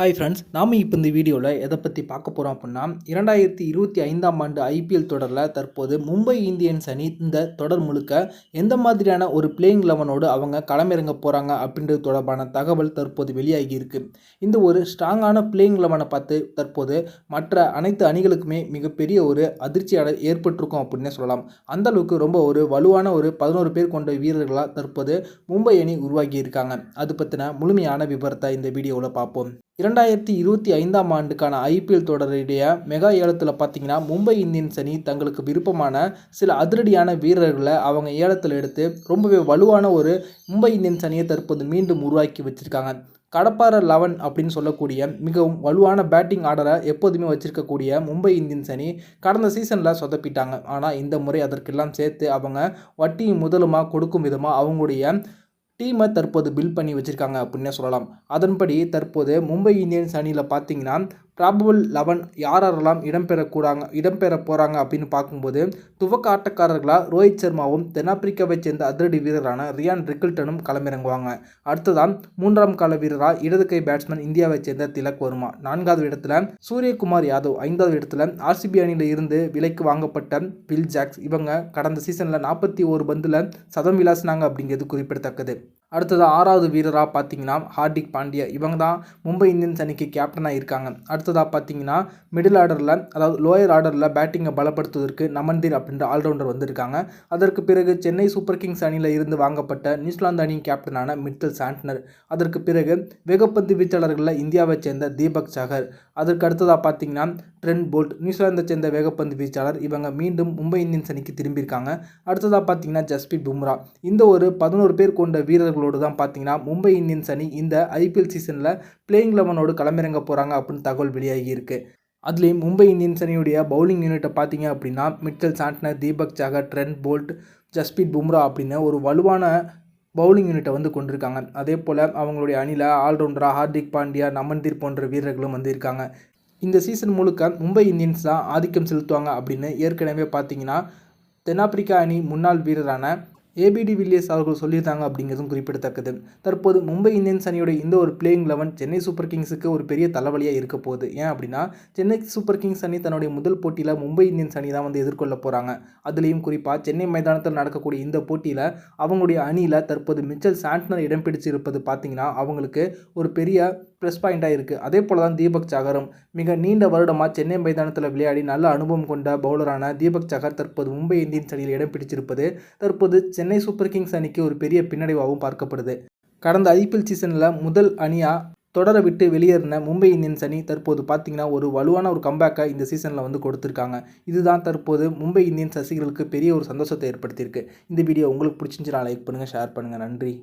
Hi friends நாம் இப்போ இந்த வீடியோவில் எதை பற்றி பார்க்க போகிறோம் அப்படின்னா இரண்டாயிரத்தி இருபத்தி ஐந்தாம் ஆண்டு ஐபிஎல் தொடரில் தற்போது மும்பை இந்தியன்ஸ் அணி இந்த தொடர் முழுக்க எந்த மாதிரியான ஒரு பிளேயிங் லெவனோடு அவங்க களமிறங்க போகிறாங்க அப்படின்றது தொடர்பான தகவல் தற்போது வெளியாகி இருக்குது இந்த ஒரு ஸ்ட்ராங்கான பிளேயிங் லெவனை பார்த்து தற்போது மற்ற அனைத்து அணிகளுக்குமே மிகப்பெரிய ஒரு அதிர்ச்சி ஏற்பட்டிருக்கும் அப்படின்னே சொல்லலாம். அந்த அளவுக்கு ரொம்ப ஒரு வலுவான ஒரு பதினோரு பேர் கொண்ட வீரர்களாக தற்போது மும்பை அணி உருவாகி இருக்காங்க. அது பற்றின முழுமையான விவரத்தை இந்த வீடியோவில் பார்ப்போம். இரண்டாயிரத்தி இருபத்தி ஐந்தாம் ஆண்டுக்கான ஐபிஎல் தொடருடைய மெகா ஏலத்தில் பார்த்தீங்கன்னா மும்பை இந்தியன்ஸ் அணி தங்களுக்கு விருப்பமான சில அதிரடியான வீரர்களை அவங்க ஏலத்தில் எடுத்து ரொம்பவே வலுவான ஒரு மும்பை இந்தியன்ஸ் அணியை தற்போது மீண்டும் உருவாக்கி வச்சுருக்காங்க. கடப்பார லெவன் அப்படின்னு சொல்லக்கூடிய மிகவும் வலுவான பேட்டிங் ஆர்டரை எப்போதுமே வச்சிருக்கக்கூடிய மும்பை இந்தியன்ஸ் அணி கடந்த சீசனில் சொதப்பிட்டாங்க. ஆனால் இந்த முறை அதற்கெல்லாம் சேர்த்து அவங்க வட்டியும் முதலுமாக கொடுக்கும் விதமாக அவங்களுடைய டீமை தற்போது பில்ட் பண்ணி வச்சுருக்காங்க அப்படின்னே சொல்லலாம். அதன்படி தற்போது மும்பை இந்தியன்ஸ் அணியில் பார்த்தீங்கன்னா ப்ராபபிள் லெவன் யாரெல்லாம் இடம்பெறக்கூடாங்க இடம்பெற போகிறாங்க அப்படின்னு பார்க்கும்போது துவக்க ஆட்டக்காரர்களாக ரோஹித் சர்மாவும் தென்னாப்பிரிக்காவை சேர்ந்த அதிரடி வீரரான ரியான் ரிக்கில்டனும் களமிறங்குவாங்க. அடுத்ததான் மூன்றாம் கால வீரராக இடது கை பேட்ஸ்மேன் இந்தியாவை சேர்ந்த திலக் வர்மா. நான்காவது இடத்துல சூரியகுமார் யாதவ். ஐந்தாவது இடத்துல ஆர்சிபி அணியில் இருந்து விலைக்கு வாங்கப்பட்ட பில் ஜாக்ஸ். இவங்க கடந்த சீசனில் நாற்பத்தி ஒரு பந்தில் சதம் விளாசினாங்க அப்படிங்கிறது குறிப்பிடத்தக்கது. அடுத்தது ஆறாவது வீரராக பார்த்தீங்கன்னா ஹார்திக் பாண்டியா. இவங்க தான் மும்பை இந்தியன்ஸ் அணிக்கு கேப்டனாக இருக்காங்க. அடுத்ததாக பார்த்தீங்கன்னா மிடில் ஆர்டரில் அதாவது லோயர் ஆர்டரில் பேட்டிங்கை பலப்படுத்துவதற்கு நமன்தீர் அப்படின்ற ஆல்ரவுண்டர் வந்திருக்காங்க. அதற்கு பிறகு சென்னை சூப்பர் கிங்ஸ் அணியில் இருந்து வாங்கப்பட்ட நியூசிலாந்து அணியின் கேப்டனான மிட்டல் சாண்ட்னர். அதற்கு பிறகு வேகப்பந்து வீச்சாளர்களில் இந்தியாவை சேர்ந்த தீபக் சஹர் அதற்கு அடுத்ததாக பார்த்தீங்கன்னா ட்ரெண்ட் போல்ட் நியூசிலாந்தை சேர்ந்த வேகப்பந்து வீச்சாளர். இவங்க மீண்டும் மும்பை இந்தியன்ஸ் அணிக்கு திரும்பியிருக்காங்க. அடுத்ததாக பார்த்தீங்கன்னா ஜஸ்பி பும்ரா. இந்த ஒரு பதினோரு பேர் கொண்ட வீரர்களோடு தான் பார்த்தீங்கன்னா மும்பை இந்தியன்ஸ் அணி இந்த ஐபிஎல் சீசனில் பிளேயிங் லெவனோடு களமிறங்க போகிறாங்க அப்படின்னு தகவல் வெளியாகியிருக்கு அதுலேயும் மும்பை இந்தியன்ஸ் அணியுடைய பவுலிங் யூனிட்டை பார்த்தீங்க அப்படின்னா Mitchell Santner Deepak Chahar Trent Boult Jasprit Bumrah அப்படின்னு ஒரு வலுவான பவுலிங் யூனிட்டை வந்து கொண்டிருக்காங்க. அதே போல் அவங்களுடைய அணியில் ஆல்ரவுண்டராக ஹார்திக் பாண்டியா நமன்தீர் போன்ற வீரர்களும் வந்து இருக்காங்க. இந்த சீசன் முழுக்க மும்பை இந்தியன்ஸ் தான் ஆதிக்கம் செலுத்துவாங்க அப்படின்னு ஏற்கனவே பார்த்தீங்கன்னா தென்னாப்பிரிக்கா அணி முன்னாள் வீரரான ஏபிடி வில்லியர்ஸ் அவர்கள் சொல்லியிருந்தாங்க அப்படிங்கிறதும் குறிப்பிடத்தக்கது. தற்போது மும்பை இந்தியன்ஸ் அணியோட இந்த ஒரு பிளேயிங் லெவன் சென்னை சூப்பர் கிங்ஸுக்கு ஒரு பெரிய தலைவலியாக இருக்க போகுது. ஏன் அப்படின்னா சென்னை சூப்பர் கிங்ஸ் அணி தன்னுடைய முதல் போட்டியில் மும்பை இந்தியன்ஸ் அணி தான் வந்து எதிர்கொள்ள போகிறாங்க அதுலேயும் குறிப்பாக சென்னை மைதானத்தில் நடக்கக்கூடிய இந்த போட்டியில் அவங்களுடைய அணியில் தற்போது மிச்சல் சாண்ட்னர் இடம் பிடிச்சிருப்பது பார்த்தீங்கன்னா அவங்களுக்கு ஒரு பெரிய ப்ளஸ் பாயிண்ட்டாக இருக்குது அதே போல் தான் தீபக் சகரும் மிக நீண்ட வருடமாக சென்னை மைதானத்தில் விளையாடி நல்ல அனுபவம் கொண்ட பவுலரான தீபக் சாகர் தற்போது மும்பை இந்தியன்ஸ் அணியில் இடம் பிடிச்சிருப்பது. தற்போது சென்னை சூப்பர் கிங்ஸ் அணிக்கு ஒரு பெரிய பின்னடைவாகவும் பார்க்கப்படுது. கடந்த ஐபிஎல் சீசனில் முதல் அணியாக தொடரை விட்டு வெளியேறின மும்பை இந்தியன்ஸ் அணி தற்போது பார்த்தீங்கன்னா ஒரு வலுவான ஒரு கம்பேக்கை இந்த சீசனில் வந்து கொடுத்துருக்காங்க. இதுதான் தற்போது மும்பை இந்தியன்ஸ் ரசிகர்களுக்கு பெரிய ஒரு சந்தோஷத்தை ஏற்படுத்தியிருக்கு. இந்த வீடியோ உங்களுக்கு பிடிச்சிருந்துச்சுன்னா லைக் பண்ணுங்கள் ஷேர் பண்ணுங்கள் நன்றி.